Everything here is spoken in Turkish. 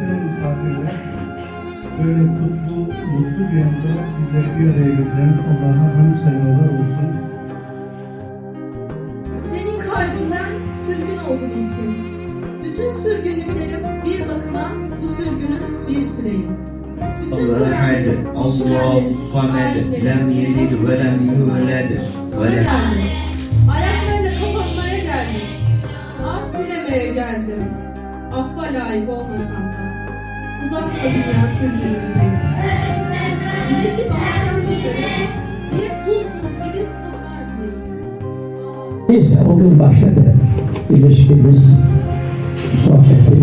muhterem misafirler, böyle kutlu, mutlu bir anda bizleri bir araya getiren Allah'a hamdü senalar olsun. Senin kalbinden sürgün oldum ilkim. Bütün sürgünlüklerim bir bakıma bu sürgünün bir süreyim. Allah'a hamdi, Allah'u samed, lem yelid ve lem yüveled, ve lem... Ayaklarına kapanmaya geldim, af dilemeye geldim, affa layık olmasam da. Uzaksa dünya sürgünlüğündeyim. Güneşi bahardan çıkarıp bir tuz bulut gibi yüreğime. Ah, Neyse o gün başladı ilişkimiz, sohbetimiz.